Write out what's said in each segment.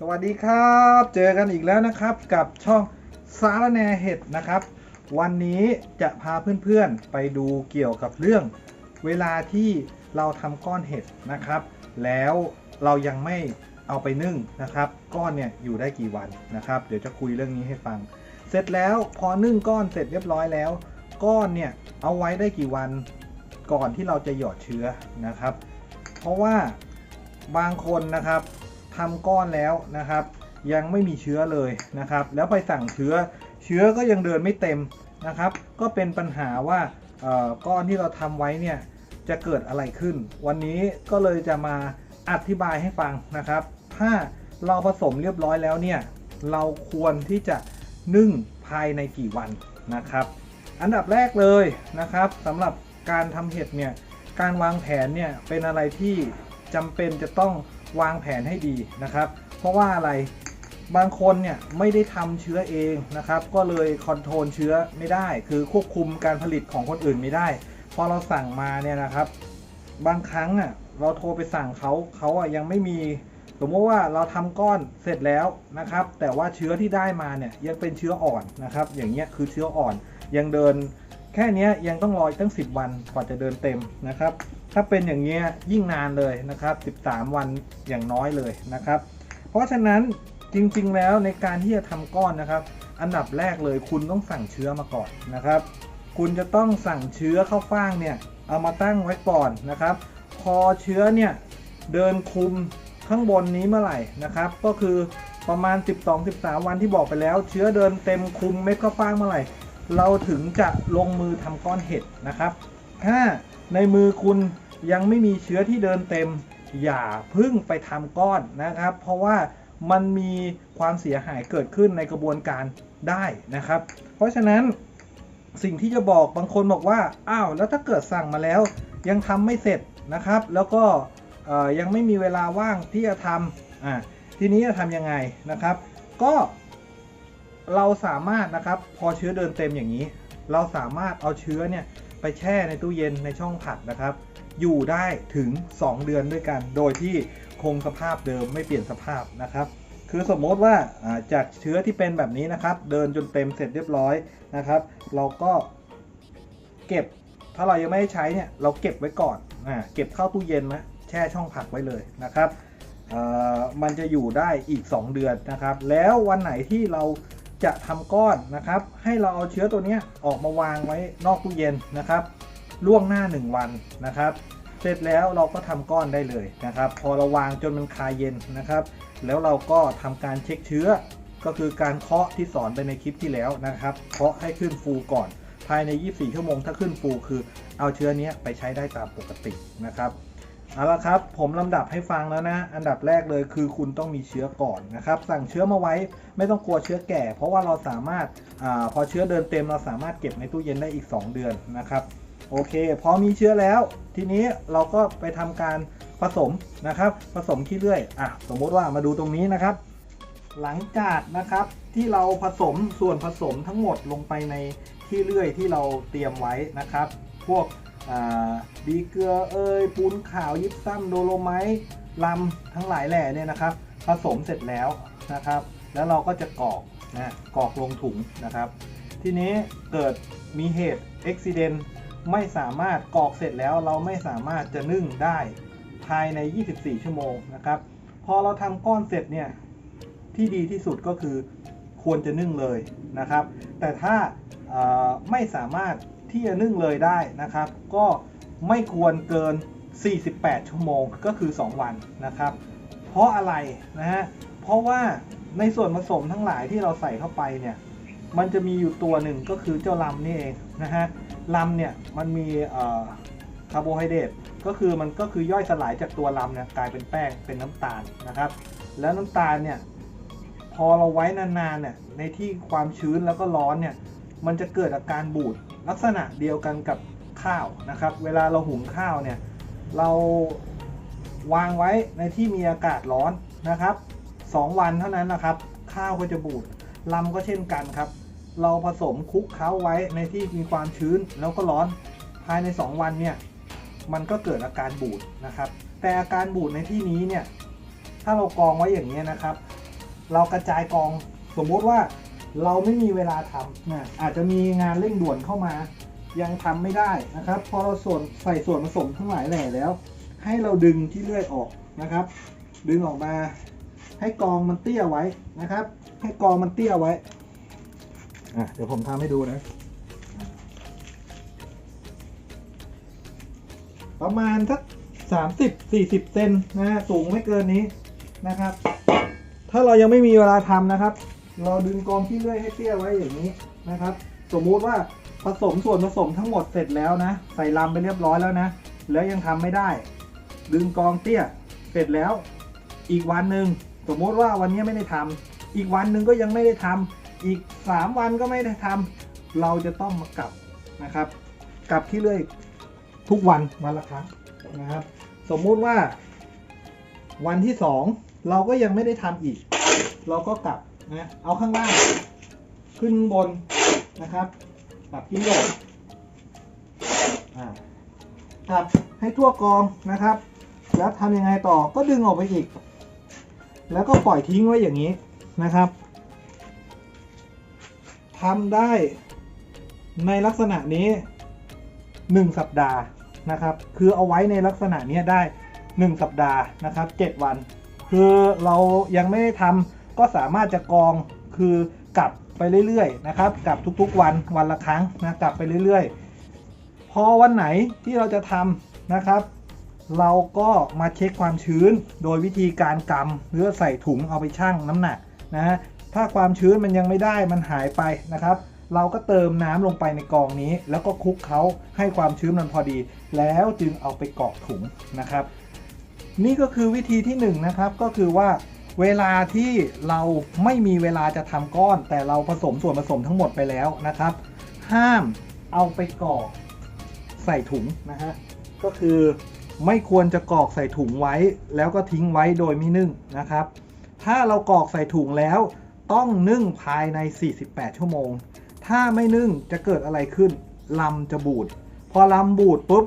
สวัสดีครับ เจอกันอีกแล้วนะครับกับช่องสารแนเห็ดนะครับ วันนี้จะพาเพื่อนๆไปดูเกี่ยวกับเรื่อง เวลาที่เราทำก้อนเห็ดนะครับ แล้วเรายังไม่เอาไปนึ่งนะครับ ก้อนเนี่ยอยู่ได้กี่วันนะครับ เดี๋ยวจะคุยเรื่องนี้ให้ฟัง เสร็จแล้วพอนึ่งก้อนเสร็จเรียบร้อยแล้ว ก้อนเนี่ยเอาไว้ได้กี่วันก่อนที่เราจะหยอดเชื้อนะครับ เพราะว่าบางคนนะครับ ทำก้อนแล้วนะครับ ยังไม่มีเชื้อเลยนะครับ แล้วไปสั่งเชื้อเชื้อก็ยังเดินไม่เต็มนะครับ ก็เป็นปัญหาว่าเอ่อก้อนที่เราทำไว้เนี่ยจะเกิดอะไรขึ้น วันนี้ก็เลยจะมาอธิบายให้ฟังนะครับ ถ้าเราผสมเรียบร้อยแล้วเนี่ยเราควรที่จะนึ่งภายในกี่วันนะครับ อันดับแรกเลยนะครับสำหรับการทำเห็ดเนี่ยการวางแผนเนี่ยเป็นอะไรที่จำเป็นจะต้อง วางแผนให้ดีนะครับ เพราะว่าอะไรบางคนเนี่ยไม่ได้ทำเชื้อเองนะครับ ก็เลยคอนโทรลเชื้อไม่ได้ คือควบคุมการผลิตของคนอื่นไม่ได้ พอเราสั่งมาเนี่ยนะครับ บางครั้งอะเราโทรไปสั่งเขาเขาอะยังไม่มีสมมติว่าเราทำก้อนเสร็จแล้วนะครับ แต่ว่าเชื้อที่ได้มาเนี่ยยังเป็นเชื้ออ่อนนะครับ อย่างเงี้ยคือเชื้ออ่อนยังเดิน แค่เนี้ยยังต้องรออีกตั้ง 10 วันกว่าจะเดินเต็มนะครับ ถ้าเป็นอย่างเงี้ยยิ่งนานเลยนะครับ 13 วันอย่างน้อยเลยนะครับ เพราะฉะนั้นจริงๆแล้วในการที่จะทำก้อนนะครับ อันดับแรกเลยคุณต้องสั่งเชื้อมาก่อนนะครับ คุณจะต้องสั่งเชื้อเข้าฟ่างเนี่ยเอามาตั้งไว้ก่อนนะครับ พอเชื้อเนี่ยเดินคุมข้างบนนี้เมื่อไหร่นะครับ ก็คือประมาณ 12-13 วันที่บอกไปแล้ว เชื้อเดินเต็มคุมเม็ดข้าวฟ่างเมื่อไหร่ เราถึงจะลงมือทำก้อนเห็ดนะครับถ้า ในมือคุณยังไม่มีเชื้อที่เดินเต็ม อย่าพึ่งไปทำก้อนนะครับ เพราะว่ามันมีความเสียหายเกิดขึ้นในกระบวนการได้นะครับ เพราะฉะนั้นสิ่งที่จะบอกบางคนบอกว่าอ้าวแล้วถ้าเกิดสั่งมาแล้ว ยังทำไม่เสร็จนะครับ แล้วก็ยังไม่มีเวลาว่างที่จะทำอ่าทีนี้จะทำยังไงนะครับ ก็เราสามารถนะครับพอเชื้อเดินเต็มอย่างนี้ เราสามารถเอาเชื้อเนี่ย ไปแช่ในตู้เย็นในช่องผัดนะครับ อยู่ได้ถึง 2 เดือนด้วยกัน โดยที่คงสภาพเดิมไม่เปลี่ยนสภาพนะครับ คือสมมติว่าจากเชื้อที่เป็นแบบนี้นะครับ เดินจนเต็มเสร็จเรียบร้อยนะครับ เราก็เก็บถ้าเรายังไม่ได้ใช้เนี่ยเราเก็บไว้ก่อนอ่าเก็บเข้าตู้เย็นนะแช่ช่องผักไว้เลยนะครับมันจะอยู่ได้อีก 2 เดือนนะครับ แล้ววันไหนที่เรา จะทำก้อนนะครับ ให้เราเอาเชื้อตัวนี้ออกมาวางไว้นอกตู้เย็นนะครับ ล่วงหน้า 1 วันนะครับ เสร็จแล้วเราก็ทำก้อนได้เลยนะครับ พอเราวางจนมันคายเย็นนะครับ แล้วเราก็ทำการเช็คเชื้อ ก็คือการเคาะที่สอนไปในคลิปที่แล้วนะครับ เคาะให้ขึ้นฟูก่อน ภายใน 24 ชั่วโมงถ้าขึ้นฟูคือเอาเชื้อนี้ไปใช้ได้ตามปกตินะครับ เอาละครับ ผมลำดับให้ฟังแล้วนะ อันดับแรกเลยคือคุณต้องมีเชื้อก่อนนะครับ สั่งเชื้อมาไว้ไม่ต้องกลัวเชื้อแก่ เพราะว่าเราสามารถอาพอเชื้อเดินเต็มเราสามารถเก็บในตู้เย็นได้อีก 2 เดือนนะครับ โอเค พอมีเชื้อแล้ว ทีนี้เราก็ไปทำการผสมนะครับ ผสมขี้เลื่อยอะสมมติว่ามาดูตรงนี้นะครับ หลังจากนะครับที่เราผสมส่วนผสมทั้งหมดลงไปในขี้เลื่อยที่เราเตรียมไว้นะครับ พวก ดีเกลือเอยปูนขาวยิบซ้ำโดโลไมต์ลำทั้งหลายแหล่เนี่ยนะครับ ผสมเสร็จแล้วนะครับ แล้วเราก็จะกรอกนะกรอกลงถุงนะครับ ทีนี้เกิดมีเหตุอุบิเหตุไม่สามารถกรอกเสร็จแล้วเราไม่สามารถจะนึ่งได้ภายใน 24 ชั่วโมงนะครับ พอเราทำก้อนเสร็จเนี่ยที่ดีที่สุดก็คือควรจะนึ่งเลยนะครับ แต่ถ้าไม่สามารถ ที่จะนึ่งเลยได้นะครับ ก็ไม่ควรเกิน 48 ชั่วโมงก็คือ 2 วันนะครับ เพราะอะไรนะฮะเพราะว่าในส่วนผสมทั้งหลายที่เราใส่เข้าไปเนี่ยมันจะมีอยู่ตัวหนึ่งก็คือเจ้าลำนี่เองนะฮะลำเนี่ยมันมีคาร์โบไฮเดรตก็คือมันก็คือย่อยสลายจากตัวลำเนี่ยกลายเป็นแป้งเป็นน้ำตาลนะครับ แล้วน้ำตาลเนี่ยพอเราไว้นานๆเนี่ยในที่ความชื้นแล้วก็ร้อนเนี่ยมันจะเกิดอาการบูด ลักษณะเดียวกันกับข้าวนะครับ เวลาเราหุงข้าวเนี่ยเราวางไว้ในที่มีอากาศร้อนนะครับสองวันเท่านั้นนะครับ ข้าวก็จะบูดลำก็เช่นกันครับ เราผสมคลุกเคล้าไว้ในที่มีความชื้นแล้วก็ร้อนภายใน 2 วันเนี่ยมันก็เกิดอาการบูดนะครับ แต่อาการบูดในที่นี้เนี่ยถ้าเรากองไว้อย่างนี้นะครับ เรากระจายกองสมมุติว่า เราไม่มีเวลาทำนะอาจจะมีงานเร่งด่วนเข้ามา ยังทำไม่ได้นะครับ พอเราส่วนใส่ส่วนผสมทั้งหลายแหล่แล้ว ให้เราดึงที่เลื่อยออกนะครับ ดึงออกมา ให้กองมันเตี้ยไว้นะครับ ให้กองมันเตี้ยไว้อะเดี๋ยวผมทำให้ดูนะ ประมาณสักสามสิบสี่สิบเซนนะฮะสูงไม่เกินนี้นะครับ ถ้าเรายังไม่มีเวลาทำนะครับ เราดึงกองที่เลื่อยให้เตี้ยไว้อย่างนี้นะครับ สมมุติว่าผสมส่วนผสมทั้งหมดเสร็จแล้วนะ ใส่ลำไปเรียบร้อยแล้วนะ แล้วยังทำไม่ได้ ดึงกองเตี้ยเสร็จแล้ว อีกวันหนึ่งสมมุติว่าวันนี้ไม่ได้ทำอีกวันหนึ่งก็ยังไม่ได้ทำอีก 3 วันก็ไม่ได้ทำเราจะต้องมากลับนะครับกลับที่เลื่อยทุกวันวันละครั้งนะครับ สมมุติว่า วันที่สองเราก็ยังไม่ได้ทำอีก เราก็กลับ นะเอาข้างล่าง ขึ้นบนนะครับกลับที่โหลดอ่ากลับให้ทั่วกองนะครับ แล้วทำยังไงต่อก็ดึงออกไปอีก แล้วก็ปล่อยทิ้งไว้อย่างนี้นะครับทำได้ในลักษณะนี้ 1 สัปดาห์นะครับ คือเอาไว้ในลักษณะนี้ได้ 1 สัปดาห์นะครับ 7 วัน คือเรายังไม่ได้ทำ ก็สามารถจะกองคือกลับไปเรื่อยๆนะครับกลับทุกๆวันวันละครั้งนะกลับไปเรื่อยๆ พอวันไหนที่เราจะทำนะครับ เราก็มาเช็คความชื้น โดยวิธีการกำหรือใส่ถุงเอาไปชั่งน้ำหนักนะฮะถ้าความชื้นมันยังไม่ได้มันหายไปนะครับ เราก็เติมน้ำลงไปในกองนี้ แล้วก็คลุกเขาให้ความชื้นมันพอดี แล้วจึงเอาไปกรอกถุงนะครับ นี่ก็คือวิธีที่1นงนะครับก็คือว่า เวลาที่เราไม่มีเวลาจะทำก้อน แต่เราผสมส่วนผสมทั้งหมดไปแล้วนะครับ ห้ามเอาไปกรอกใส่ถุงนะฮะก็คือไม่ควรจะกรอกใส่ถุงไว้ แล้วก็ทิ้งไว้โดยไม่นึ่งนะครับ ถ้าเรากรอกใส่ถุงแล้วต้องนึ่งภายใน 48 ชั่วโมง ถ้าไม่นึ่งจะเกิดอะไรขึ้นลำจะบูด พอลำบูดปุ๊บ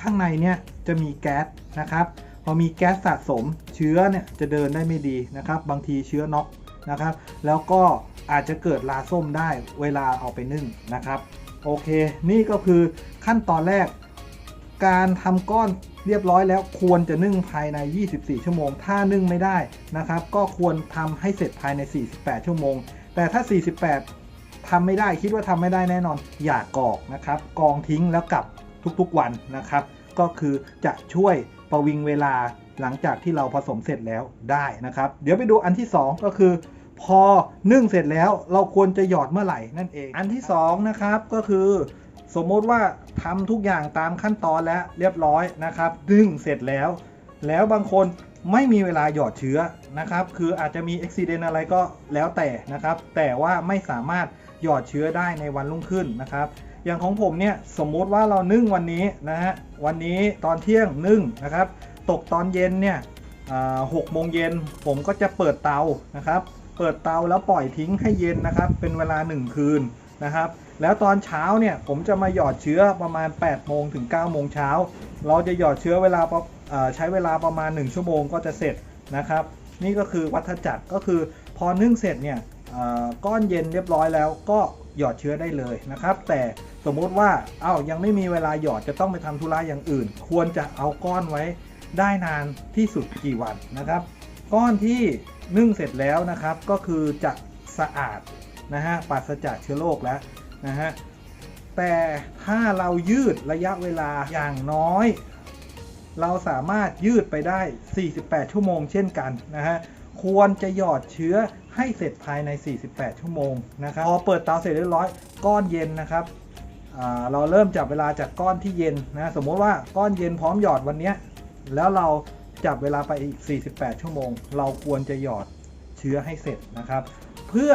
ข้างในเนี่ยจะมีแก๊สนะครับ พอมีแก๊สสะสมเชื้อเนี่ยจะเดินได้ไม่ดีนะครับ บางทีเชื้อน็อกนะครับ แล้วก็อาจจะเกิดลาส้มได้เวลาเอาไปนึ่งนะครับ โอเค นี่ก็คือขั้นตอนแรก การทำก้อนเรียบร้อยแล้วควรจะนึ่งภายใน 24 ชั่วโมง ถ้านึ่งไม่ได้นะครับ ก็ควรทำให้เสร็จภายใน 48 ชั่วโมง แต่ถ้า 48ทำไม่ได้คิดว่าทำไม่ได้แน่นอน อย่ากรอกนะครับ กองทิ้งแล้วกลับทุกๆวันนะครับ ก็คือจะช่วยประวิงเวลาหลังจากที่เราผสมเสร็จแล้วได้นะครับ เดี๋ยวไปดูอันที่ 2 ก็คือ พอนึ่งเสร็จแล้วเราควรจะหยอดเมื่อไหร่นั่นเอง อันที่2นะครับก็คือสมมติว่าทำทุกอย่างตามขั้นตอนแล้วเรียบร้อยนะครับนึ่งเสร็จแล้ว แล้วบางคนไม่มีเวลาหยอดเชื้อนะครับ คืออาจจะมีอุบิเหตุอะไรก็แล้วแต่นะครับ แต่ว่าไม่สามารถหยอดเชื้อได้ในวันรุ่งขึ้นนะครับ อย่างของผมเนี่ยสมมุติว่าเรานึ่งวันนี้นะฮะวันนี้ตอนเที่ยงนึ่งนะครับ ตกตอนเย็นเนี่ยหกโมงเย็นผมก็จะเปิดเตานะครับ เปิดเตาแล้วปล่อยทิ้งให้เย็นนะครับ เป็นเวลา 1 คืนนะครับ แล้วตอนเช้าเนี่ยผมจะมาหยอดเชื้อประมาณ8โมงถึง9โมงเช้าเราจะหยอดเชื้อเวลาใช้เวลาประมาณ 1 ชั่วโมงก็จะเสร็จนะครับ นี่ก็คือวัฏจักรก็คือพอนึ่งเสร็จเนี่ยก้อนเย็นเรียบร้อยแล้วก็หยอดเชื้อได้เลยนะครับ แต่ สมมุติว่าเอา้ายังไม่มีเวลาหยอดจะต้องไปทำธุระอย่างอื่น ควรจะเอาก้อนไว้ได้นานที่สุดกี่วันนะครับ ก้อนที่นึ่งเสร็จแล้วนะครับก็คือจะสะอาดนะฮะปราศจากเชื้อโรคแล้วนะฮะแต่ถ้าเรายืดระยะเวลาอย่างน้อย เราสามารถยืดไปได้ 48 ชั่วโมงเช่นกันนะฮะควรจะหยอดเชื้อให้เสร็จภายใน 48 ชั่วโมงนะครับพอเปิดเตาเสร็จเรียบร้อยก้อนเย็นนะครับ เราเริ่มจับเวลาจากก้อนที่เย็นนะสมมติว่าก้อนเย็นพร้อมหยอดวันนี้แล้วเราจับเวลาไปอีก 48 ชั่วโมง เราควรจะหยอดเชื้อให้เสร็จนะครับ เพื่อ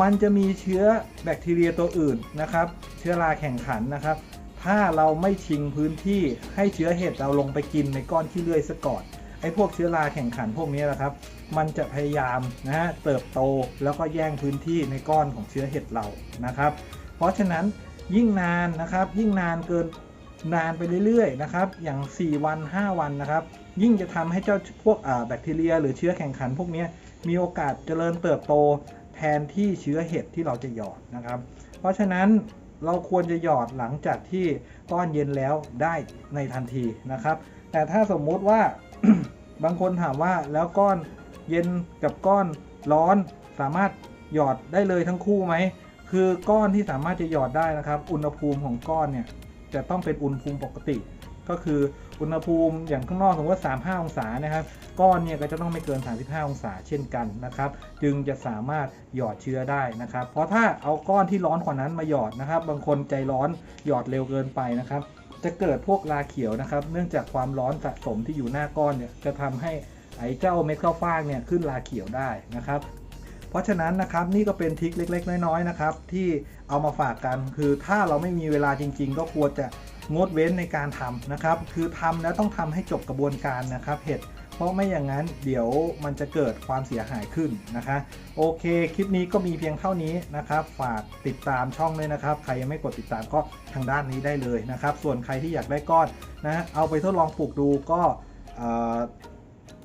มันจะมีเชื้อแบคทีเรียตัวอื่นนะครับ เชื้อราแข่งขันนะครับ ถ้าเราไม่ชิงพื้นที่ให้เชื้อเห็ดเราลงไปกินในก้อนขี้เลื่อยซะก่อนไอ้พวกเชื้อราแข่งขันพวกนี้นะครับ มันจะพยายามนะฮะเติบโตแล้วก็แย่งพื้นที่ในก้อนของเชื้อเห็ดเรานะครับ เพราะฉะนั้นยิ่งนานนะครับ ยิ่งนานเกินนานไปเรื่อยๆนะครับ อย่าง 4 วัน 5 วันนะครับ ยิ่งจะทำให้เจ้าพวกแบคทีเรีย หรือเชื้อแข่งขันพวกนี้มีโอกาสเจริญเติบโตแทนที่เชื้อเห็ดที่เราจะหยอดนะครับ เพราะฉะนั้นเราควรจะหยอดหลังจากที่ก้อนเย็นแล้วได้ในทันทีนะครับ แต่ถ้าสมมุติว่าบางคนถามว่าแล้วก้อนเย็นกับก้อนร้อนสามารถหยอดได้เลยทั้งคู่ไหม คือก้อนที่สามารถจะหยอดได้นะครับ อุณหภูมิของก้อนเนี่ยจะต้องเป็นอุณหภูมิปกติ ก็คืออุณหภูมิอย่างข้างนอกสมมติว่า 35 องศานะครับ ก้อนเนี่ยก็จะต้องไม่เกิน 35 องศาเช่นกันนะครับ จึงจะสามารถหยอดเชื้อได้นะครับ เพราะถ้าเอาก้อนที่ร้อนกว่านั้นมาหยอดนะครับ บางคนใจร้อนหยอดเร็วเกินไปนะครับ จะเกิดพวกราเขียวนะครับ เนื่องจากความร้อนสะสมที่อยู่หน้าก้อนเนี่ยจะทำให้ไอ้เจ้าเม็ดข้าวฟ่างเนี่ยขึ้นราเขียวได้นะครับ เพราะฉะนั้นนะครับนี่ก็เป็นทิคเล็ก ๆ น้อยๆนะครับที่เอามาฝากกัน คือถ้าเราไม่มีเวลาจริง ๆ ก็ควรจะงดเว้นในการทำนะครับ คือทำแล้วต้องทำให้จบกระบวนการนะครับเห็ดเพราะไม่อย่างนั้นเดี๋ยวมันจะเกิดความเสียหายขึ้นนะคะ โอเค คลิปนี้ก็มีเพียงเท่านี้นะครับ ฝากติดตามช่องด้วยนะครับ ใครยังไม่กดติดตามก็ทางด้านนี้ได้เลยนะครับ ส่วนใครที่อยากได้ก้อนนะเอาไปทดลองปลูกดูก็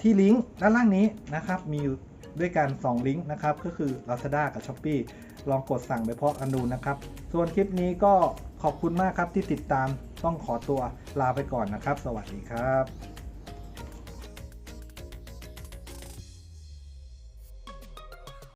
ที่ลิงก์ด้านล่างนี้นะครับมีอยู่ ด้วยกัน2ลิงก์นะครับ ก็คือ Lazada กับ Shopee ลองกดสั่งไปเพาะกันดูนะครับ ส่วนคลิปนี้ก็ขอบคุณมากครับที่ติดตามต้องขอตัวลาไปก่อนนะครับ สวัสดีครับ